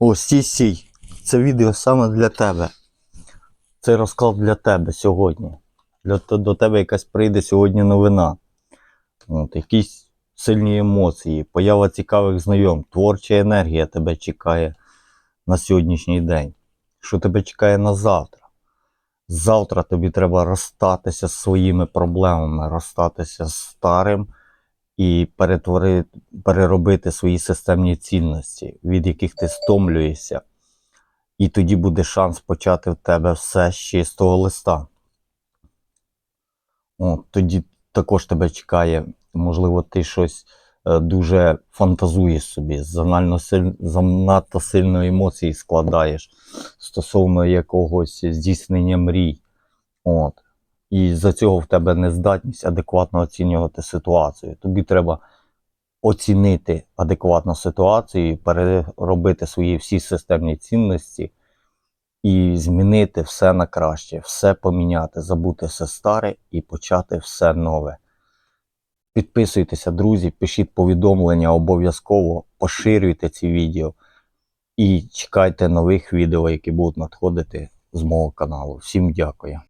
О, стій, стій. Це відео саме для тебе. Цей розклад для тебе сьогодні. Для, до тебе якась прийде сьогодні новина. От, якісь сильні емоції, поява цікавих знайом, творча енергія тебе чекає на сьогоднішній день. Що тебе чекає на завтра? Завтра тобі треба розстатися з своїми проблемами, розстатися з старим і перетворити, переробити свої системні цінності, від яких ти стомлюєшся. І тоді буде шанс почати в тебе все з чистого листа. От, тоді також тебе чекає, можливо, ти щось е, дуже фантазуєш собі, занально силь, занадто сильно емоції складаєш стосовно якогось здійснення мрій. От. І за цього в тебе нездатність адекватно оцінювати ситуацію. Тобі треба оцінити адекватно ситуацію, переробити свої всі системні цінності і змінити все на краще, все поміняти, забути все старе і почати все нове. Підписуйтеся, друзі, пишіть повідомлення обов'язково, поширюйте ці відео і чекайте нових відео, які будуть надходити з мого каналу. Всім дякую.